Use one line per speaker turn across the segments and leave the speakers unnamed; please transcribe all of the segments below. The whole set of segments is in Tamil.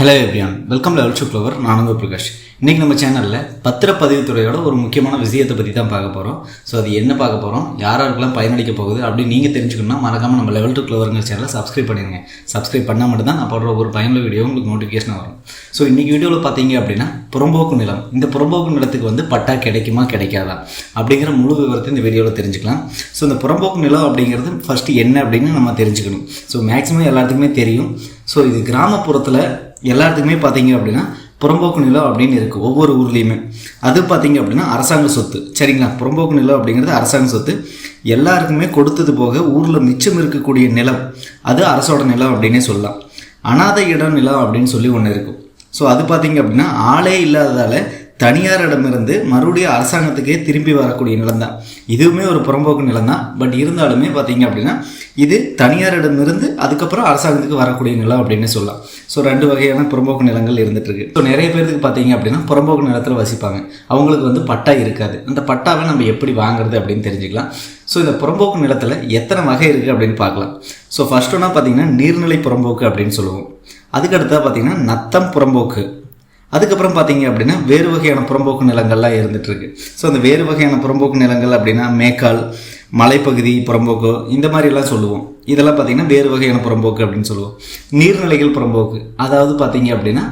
Hello everyone welcome level to flower நான் பிரகாஷ். இன்றைக்கி நம்ம சேனலில் பத்திரப்பதிவுத்துறையோட ஒரு முக்கியமான விஷயத்தை பற்றி தான் பார்க்க போகிறோம் ஸோ அது என்ன பார்க்க போகிறோம் யார் பயனளிக்க போகுது? அப்படின்னு நீங்கள் தெரிஞ்சுக்கணும்னா மறக்காமல் நம்ம லெவல் டூ ஃப்ளவருங்கிற சேனலை சப்ஸ்கிரைப் பண்ணிடுங்க சப்ஸ்கிரைப் பண்ணால் மட்டும் தான் நான் போடுற ஒரு பயனுள்ள வீடியோ உங்களுக்கு நோட்டிஃபிகேஷன் வரும். ஸோ இன்றைக்கி வீடியோவில் பார்த்தீங்க அப்படின்னா புறம்போக்கு நிலம். இந்த புறம்போக்கு நிலத்துக்கு வந்து பட்டா கிடைக்குமா கிடைக்காதா? அப்படிங்கிற முழு விவரத்தை இந்த வீடியோவில் தெரிஞ்சுக்கலாம். ஸோ இந்த புறம்போக்கு நிலம் அப்படிங்கிறது ஃபஸ்ட்டு என்ன அப்படின்னு நம்ம தெரிஞ்சுக்கணும். ஸோ மேக்ஸிமம் எல்லாத்துக்குமே தெரியும். ஸோ இது கிராமப்புறத்தில் எல்லாத்துக்குமே பார்த்தீங்க அப்படின்னா புறம்போக்கு நிலம் அப்படின்னு இருக்குது ஒவ்வொரு ஊர்லேயுமே. அது பார்த்திங்க அப்படின்னா அரசாங்க சொத்து. சரிங்களா? புறம்போக்கு நிலம் அப்படிங்கிறது அரசாங்க சொத்து. எல்லாருக்குமே கொடுத்தது போக ஊரில் மிச்சம் இருக்கக்கூடிய நிலம் அது அரசோட நிலம் அப்படின்னே சொல்லலாம். அனாதை இடம் நிலம் அப்படின்னு சொல்லி ஒன்று இருக்கும் ஸோ அது பார்த்திங்க அப்படின்னா ஆளே இல்லாததால் தனியாரிடமிருந்து மறுபடியும் அரசாங்கத்துக்கே திரும்பி வரக்கூடிய நிலம் தான் இதுவுமே ஒரு புறம்போக்கு நிலம் தான் பட் இருந்தாலுமே பார்த்தீங்க அப்படின்னா இது தனியாரிடமிருந்து அதுக்கப்புறம் அரசாங்கத்துக்கு வரக்கூடிய நிலம் அப்படின்னு சொல்லலாம். ஸோ ரெண்டு வகையான புறம்போக்கு நிலங்கள் இருந்துட்டு இருக்கு ஸோ நிறைய பேருக்கு பார்த்தீங்க அப்படின்னா புறம்போக்கு நிலத்தில் வசிப்பாங்க. அவங்களுக்கு வந்து பட்டா இருக்காது. அந்த பட்டாவை நம்ம எப்படி வாங்குறது அப்படின்னு தெரிஞ்சுக்கலாம். ஸோ இந்த புறம்போக்கு நிலத்தில் எத்தனை வகை இருக்குது அப்படின்னு பார்க்கலாம். ஸோ ஃபர்ஸ்ட் ஒன்றா பார்த்தீங்கன்னா நீர்நிலை புறம்போக்கு அப்படின்னு சொல்லுவோம். அதுக்கடுத்தா பார்த்தீங்கன்னா நத்தம் புறம்போக்கு. அதுக்கப்புறம் பார்த்தீங்க அப்படின்னா வேறு வகையான புறம்போக்கு நிலங்கள்லாம் இருந்துகிட்ருக்கு. ஸோ அந்த வேறு வகையான புறம்போக்கு நிலங்கள் அப்படின்னா மேக்கால் மலைப்பகுதி புறம்போக்கு இந்த மாதிரிலாம் சொல்லுவோம். இதெல்லாம் பார்த்தீங்கன்னா வேறு வகையான புறம்போக்கு அப்படின்னு சொல்லுவோம். நீர்நிலைகள் புறம்போக்கு. அதாவது பார்த்தீங்க அப்படின்னா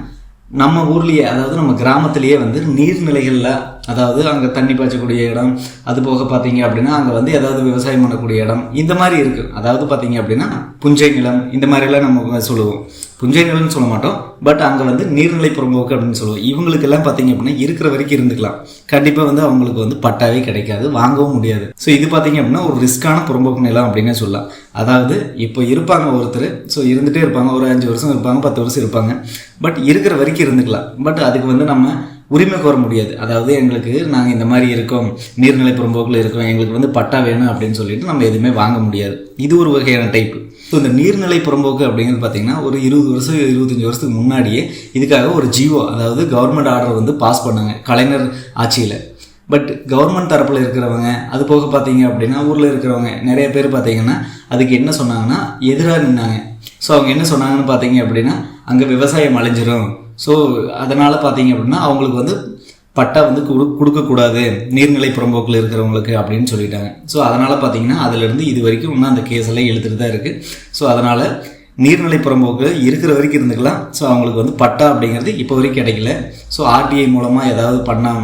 நம்ம ஊர்லேயே அதாவது நம்ம கிராமத்திலேயே வந்து நீர்நிலைகளில் அதாவது அங்கே தண்ணி பாய்ச்சக்கூடிய இடம் அது போக பார்த்தீங்க அப்படின்னா அங்கே வந்து ஏதாவது விவசாயம் பண்ணக்கூடிய இடம் இந்த மாதிரி இருக்குது அதாவது பார்த்தீங்க அப்படின்னா புஞ்சை நிலம் இந்த மாதிரிலாம் நம்ம சொல்லுவோம். புஞ்சை நிலம்னு சொல்ல மாட்டோம். பட் அங்கே வந்து நீர்நிலை புறம்போக்கு அப்படின்னு சொல்லுவோம். இவங்களுக்கெல்லாம் பார்த்தீங்க அப்படின்னா இருக்கிற வரைக்கும் இருந்துக்கலாம். கண்டிப்பாக வந்து அவங்களுக்கு வந்து பட்டாவே கிடைக்காது வாங்கவும் முடியாது. ஸோ இது பார்த்தீங்க அப்படின்னா ஒரு ரிஸ்க்கான புறம்போக்கு நிலம் அப்படின்னே சொல்லலாம். அதாவது இப்போ இருப்பாங்க ஒருத்தர் ஸோ இருந்துகிட்டே இருப்பாங்க. ஒரு அஞ்சு வருஷம் இருப்பாங்க பத்து வருஷம் இருப்பாங்க. பட் இருக்கிற வரைக்கும் இருந்துக்கலாம். பட் அதுக்கு வந்து நம்ம உரிமை கோர முடியாது. அதாவது எங்களுக்கு நாங்கள் இந்த மாதிரி இருக்கோம் நீர்நிலை புறம்போக்கில் இருக்கோம் எங்களுக்கு வந்து பட்டா வேணும் அப்படின்னு சொல்லிட்டு நம்ம எதுவுமே வாங்க முடியாது. இது ஒரு வகையான டைப் ஸோ இந்த நீர்நிலை புறம்போக்கு அப்படிங்கிறது பார்த்தீங்கன்னா ஒரு இருபது வருஷம் இருபத்தஞ்சி வருஷத்துக்கு முன்னாடியே இதுக்காக ஒரு ஜியோ அதாவது கவர்மெண்ட் ஆர்டர் வந்து பாஸ் பண்ணாங்க கலைஞர் ஆட்சியில். பட் கவர்மெண்ட் தரப்பில் இருக்கிறவங்க அது போக பார்த்தீங்க அப்படின்னா ஊரில் இருக்கிறவங்க நிறைய பேர் பார்த்தீங்கன்னா அதுக்கு என்ன சொன்னாங்கன்னா எதிராக நின்னாங்க. ஸோ அவங்க என்ன சொன்னாங்கன்னு பார்த்தீங்க அப்படின்னா அங்கே விவசாயம் அழிஞ்சிரும். ஸோ அதனால் பார்த்தீங்க அப்படின்னா அவங்களுக்கு வந்து பட்டா வந்து கொடு கொடுக்கக்கூடாது. நீர்நிலை புறம்போக்கில் இருக்கிறவங்களுக்கு அப்படின்னு சொல்லிட்டாங்க. ஸோ அதனால் பார்த்தீங்கன்னா அதுலேருந்து இது வரைக்கும் இன்னும் அந்த கேஸ் எல்லாம் இழுத்துட்டு தான் இருக்குது ஸோ அதனால் நீர்நிலை புறம்போக்கு இருக்கிற வரைக்கும் இருந்துக்கலாம். ஸோ அவங்களுக்கு வந்து பட்டா அப்படிங்கிறது இப்போ வரைக்கும் கிடைக்கல. ஸோ ஆர்டிஐ மூலமாக ஏதாவது பண்ண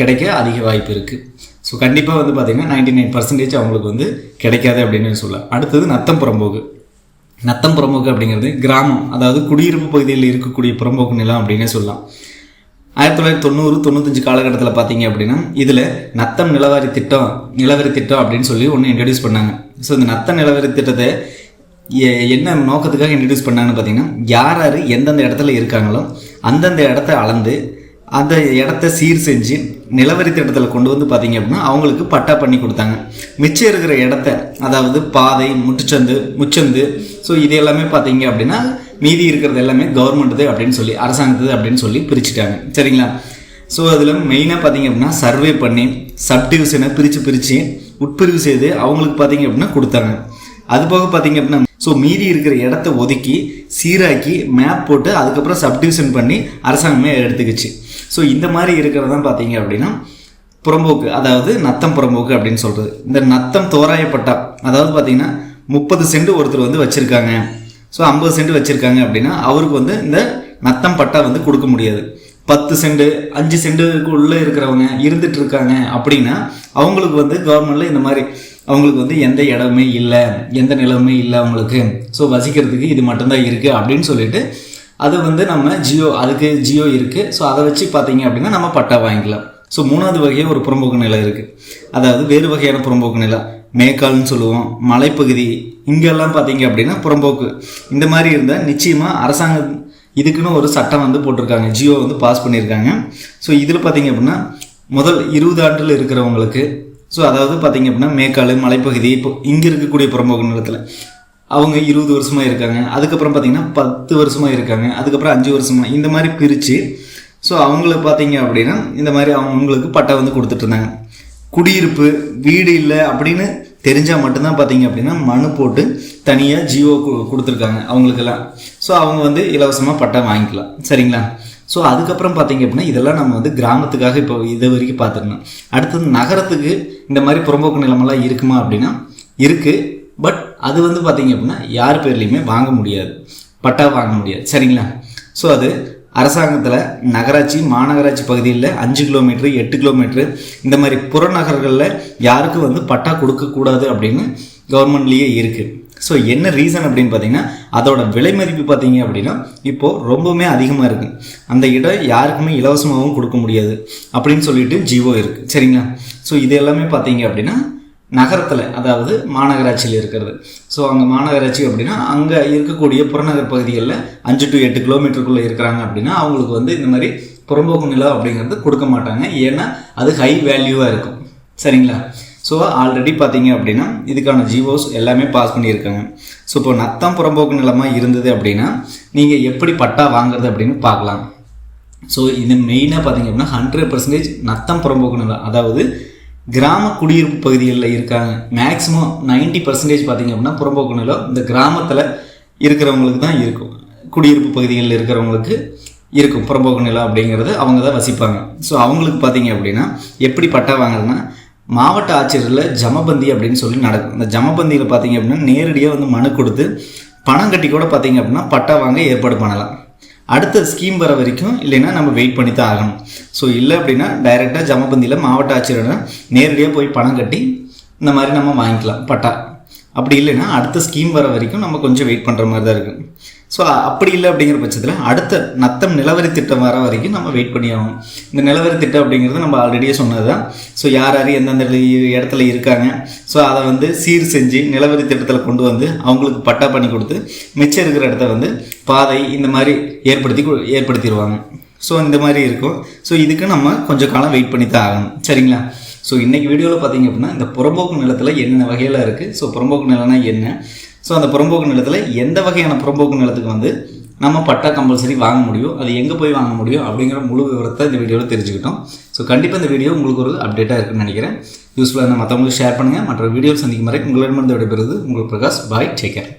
கிடைக்க அதிக வாய்ப்பு இருக்குது ஸோ கண்டிப்பாக வந்து பார்த்திங்கன்னா நைன்டி நைன் பர்சன்டேஜ் அவங்களுக்கு வந்து கிடைக்காது அப்படின்னு சொல்லலாம். அடுத்தது நத்தம் புறம்போக்கு. நத்தம் புறம்போக்கு அப்படிங்கிறது கிராமம். அதாவது குடியிருப்பு பகுதியில் இருக்கக்கூடிய புறம்போக்கு நிலம் அப்படின்னே சொல்லலாம். ஆயிரத்தி தொள்ளாயிரத்தி தொண்ணூறு தொண்ணூத்தஞ்சு காலகட்டத்தில் பார்த்தீங்க அப்படின்னா இதில் நத்தம் நிலவாரி திட்டம் நிலவரி திட்டம் அப்படின்னு சொல்லி ஒன்று இன்ட்ரடியூஸ் பண்ணாங்க. ஸோ இந்த நத்த நிலவரி திட்டத்தை எ- என்ன நோக்கத்துக்காக இன்ட்ரடியூஸ் பண்ணாங்கன்னு பார்த்தீங்கன்னா யார் யார் எந்தெந்த இடத்துல இருக்காங்களோ அந்தந்த இடத்த அளந்து அந்த இடத்த சீர் செஞ்சு நிலவரி திட்டத்தில் கொண்டு வந்து பார்த்தீங்க அப்படின்னா அவங்களுக்கு பட்டா பண்ணி கொடுத்தாங்க. மிச்சம் இருக்கிற இடத்த அதாவது பாதை முட்டுச்சந்து முச்சந்து ஸோ இது எல்லாமே பார்த்தீங்க அப்படின்னா மீதி இருக்கிறது எல்லாமே கவர்மெண்ட்டுது அப்படின்னு சொல்லி அரசாங்கத்துது அப்படின்னு சொல்லி பிரிச்சுட்டாங்க. சரிங்களா? ஸோ அதில் மெயினாக பார்த்தீங்க அப்படின்னா சர்வே பண்ணி சப்டிவிஷனை பிரித்து பிரித்து உட்பிரிவு செய்து அவங்களுக்கு பார்த்தீங்க அப்படின்னா கொடுத்தாங்க. அது போக பார்த்தீங்க அப்படின்னா ஸோ மீதி இருக்கிற இடத்த ஒதுக்கி சீராக்கி மேப் போட்டு அதுக்கப்புறம் சப்டிவிஷன் பண்ணி அரசாங்கமே எடுத்துக்கிச்சு. ஸோ இந்த மாதிரி இருக்கிறதான் பார்த்தீங்க அப்படின்னா புறம்போக்கு அதாவது நத்தம் புறம்போக்கு அப்படின்னு சொல்கிறது இந்த நத்தம் தோராயப்பட்டா அதாவது பார்த்தீங்கன்னா முப்பது சென்ட் ஒருத்தர் வந்து வச்சுருக்காங்க. ஸோ ஐம்பது சென்ட் வச்சுருக்காங்க அப்படின்னா அவருக்கு வந்து இந்த நத்தம் பட்டா வந்து கொடுக்க முடியாது. பத்து சென்ட் அஞ்சு சென்ட்டுக்குள்ளே இருக்கிறவங்க இருந்துட்டு இருக்காங்க அப்படின்னா அவங்களுக்கு வந்து கவர்மெண்ட்டில் இந்த மாதிரி அவங்களுக்கு வந்து எந்த இடமே இல்லை எந்த நிலமுமே இல்லை அவங்களுக்கு. ஸோ வசிக்கிறதுக்கு இது மட்டும்தான் இருக்குது அப்படின்னு சொல்லிட்டு அது வந்து நம்ம ஜியோ அதுக்கு ஜியோ இருக்குது ஸோ அதை வச்சு பார்த்தீங்க அப்படின்னா நம்ம பட்டா வாங்கிக்கலாம். ஸோ மூணாவது வகையாக ஒரு புறம்போக்கு நிலம் இருக்குது அதாவது வேறு வகையான புறம்போக்கு நிலம் மேக்கால்னு சொல்லுவோம் மலைப்பகுதி இங்கெல்லாம் பார்த்தீங்க அப்படின்னா புறம்போக்கு. இந்த மாதிரி இருந்தால் நிச்சயமாக அரசாங்கம் இதுக்குன்னு ஒரு சட்டம் வந்து போட்டிருக்காங்க. ஜியோ வந்து பாஸ் பண்ணியிருக்காங்க. ஸோ இதில் பார்த்தீங்க அப்படின்னா முதல் இருபது ஆண்டில் இருக்கிறவங்களுக்கு ஸோ அதாவது பார்த்தீங்க அப்படின்னா மேக்கால் மலைப்பகுதி இப்போ இங்கே இருக்கக்கூடிய புறம்போக்கு நிலத்தில். அவங்க இருபது வருஷமா இருக்காங்க. அதுக்கப்புறம் பார்த்தீங்கன்னா பத்து வருஷமா இருக்காங்க. அதுக்கப்புறம் அஞ்சு வருஷமா இந்த மாதிரி பிரித்து ஸோ அவங்கள பார்த்தீங்க அப்படின்னா இந்த மாதிரி அவங்களுக்கு பட்டா வந்து கொடுத்துட்டு இருந்தாங்க. குடியிருப்பு வீடு இல்லை அப்படின்னு தெரிஞ்சால் மட்டும்தான் பார்த்தீங்க அப்படின்னா மனு போட்டு தனியாக ஜியோ கொடுத்துருக்காங்க அவங்களுக்கெல்லாம். ஸோ அவங்க வந்து இலவசமாக பட்டா வாங்கிக்கலாம். சரிங்களா? ஸோ அதுக்கப்புறம் பார்த்தீங்க அப்படின்னா இதெல்லாம் நம்ம வந்து கிராமத்துக்காக இப்போ இது வரைக்கும் பார்த்துருந்தோம் அடுத்தது நகரத்துக்கு இந்த மாதிரி புறம்போக்கு நிலமெல்லாம் இருக்குமா அப்படின்னா இருக்குது பட் அது வந்து பார்த்தீங்க அப்படின்னா யார் பேர்லேயுமே வாங்க முடியாது. பட்டா வாங்க முடியாது. சரிங்களா? ஸோ அது அரசாங்கத்தில் நகராட்சி மாநகராட்சி பகுதியில் அஞ்சு கிலோமீட்ரு எட்டு கிலோமீட்ரு இந்த மாதிரி புறநகர்களில் யாருக்கும் வந்து பட்டா கொடுக்கக்கூடாது அப்படின்னு கவர்மெண்ட்லேயே இருக்குது ஸோ என்ன ரீசன் அப்படின்னு பார்த்தீங்கன்னா அதோட விலை மதிப்பு பார்த்தீங்க அப்படின்னா இப்போது ரொம்பவுமே அதிகமாக இருக்குது அந்த இடம் யாருக்குமே இலவசமாகவும் கொடுக்க முடியாது அப்படின்னு சொல்லிட்டு ஜிஓ இருக்குது சரிங்களா? ஸோ இது எல்லாமே பார்த்தீங்க அப்படின்னா நகரத்தில் அதாவது மாநகராட்சியில் இருக்கிறது. ஸோ அங்கே மாநகராட்சி அப்படின்னா அங்கே இருக்கக்கூடிய புறநகர் பகுதிகளில் அஞ்சு டு எட்டு கிலோமீட்டருக்குள்ளே இருக்கிறாங்க அப்படின்னா அவங்களுக்கு வந்து இந்த மாதிரி புறம்போக்கு நிலம் அப்படிங்கிறது கொடுக்க மாட்டாங்க. ஏன்னா அது ஹை வேல்யூவாக இருக்கும். சரிங்களா? ஸோ ஆல்ரெடி பார்த்தீங்க அப்படின்னா இதுக்கான ஜிஓஸ் எல்லாமே பாஸ் பண்ணியிருக்காங்க. ஸோ இப்போ நத்தம் புறம்போக்கு நிலமாக இருந்தது அப்படின்னா நீங்கள் எப்படி பட்டா வாங்குறது அப்படின்னு பார்க்கலாம். ஸோ இது மெயினாக பார்த்தீங்க அப்படின்னா ஹண்ட்ரட் பர்சன்டேஜ் நத்தம் புறம்போக்கு நிலம். அதாவது கிராம குடியிருப்பு பகுதிகளில் இருக்காங்க. மேக்ஸிமம் நைன்டி பர்சன்டேஜ் பார்த்தீங்க அப்படின்னா புறம்போக்கு நிலம் இந்த கிராமத்தில் இருக்கிறவங்களுக்கு தான் இருக்கும். குடியிருப்பு பகுதிகளில் இருக்கிறவங்களுக்கு இருக்கும் புறம்போக்கு நிலம் அப்படிங்கிறது அவங்க தான் வசிப்பாங்க. ஸோ அவங்களுக்கு பார்த்தீங்க அப்படின்னா எப்படி பட்டா வாங்குறதுன்னா மாவட்ட ஆட்சியரில் ஜமபந்தி அப்படின்னு சொல்லி நடக்கும். இந்த ஜமபந்தியில் பார்த்தீங்க அப்படின்னா நேரடியாக வந்து மனு கொடுத்து பணம் கட்டி கூட பார்த்தீங்க அப்படின்னா பட்டா வாங்க ஏற்பாடு பண்ணலாம். அடுத்த ஸ்கீம் வர வரைக்கும் இல்லைன்னா நம்ம வெயிட் பண்ணி தான் ஆகணும். ஸோ இல்லை அப்படின்னா டைரெக்டாக ஜமபந்தியில் மாவட்ட ஆட்சியரிடம் நேரடியாக போய் பணம் கட்டி இந்த மாதிரி நம்ம வாங்கிக்கலாம் பட்டா. அப்படி இல்லைன்னா அடுத்த ஸ்கீம் வர வரைக்கும் நம்ம கொஞ்சம் வெயிட் பண்ணுற மாதிரி தான் இருக்குது ஸோ அப்படி இல்லை அப்படிங்கிற பட்சத்தில் அடுத்த நத்தம் நிலவரி திட்டம் வர வரைக்கும் நம்ம வெயிட் பண்ணி ஆகணும் இந்த நிலவரி திட்டம் அப்படிங்கிறது நம்ம ஆல்ரெடியே சொன்னது தான் ஸோ யார் யார் எந்தெந்த இடத்துல இருக்காங்க? ஸோ அதை வந்து சீர் செஞ்சு நிலவரி திட்டத்தில் கொண்டு வந்து அவங்களுக்கு பட்டா பண்ணி கொடுத்து மிச்சம் இருக்கிற இடத்த வந்து பாதை இந்த மாதிரி ஏற்படுத்தி ஏற்படுத்திடுவாங்க. ஸோ இந்த மாதிரி இருக்கும். ஸோ இதுக்கு நம்ம கொஞ்சம் காலம் வெயிட் பண்ணி தான் ஆகணும். சரிங்களா? ஸோ இன்றைக்கி வீடியோவில் பார்த்தீங்க அப்படின்னா இந்த புறம்போக்கு நிலத்தில் என்னென்ன வகையில் இருக்குது ஸோ புறம்போக்கு நிலம்னா என்ன? ஸோ அந்த புறம்போக்கு நிலத்தில் எந்த வகையான புறம்போக்கு நிலத்துக்கு வந்து நம்ம பட்டா கம்பல்சரி வாங்க முடியும் அது எங்கே போய் வாங்க முடியும் அப்படிங்கிற முழு விவரத்தை இந்த வீடியோவில் தெரிஞ்சுக்கிட்டோம். ஸோ கண்டிப்பாக இந்த வீடியோ உங்களுக்கு ஒரு அப்டேட்டாக இருக்குன்னு நினைக்கிறேன். யூஸ்ஃபுல்லாக மற்றவங்களுக்கு ஷேர் பண்ணுங்கள் மற்ற வீடியோ சந்திக்கும் வரை உங்களிடமிருந்து விடைபெறுவது உங்கள் பிரகாஷ். Bye take care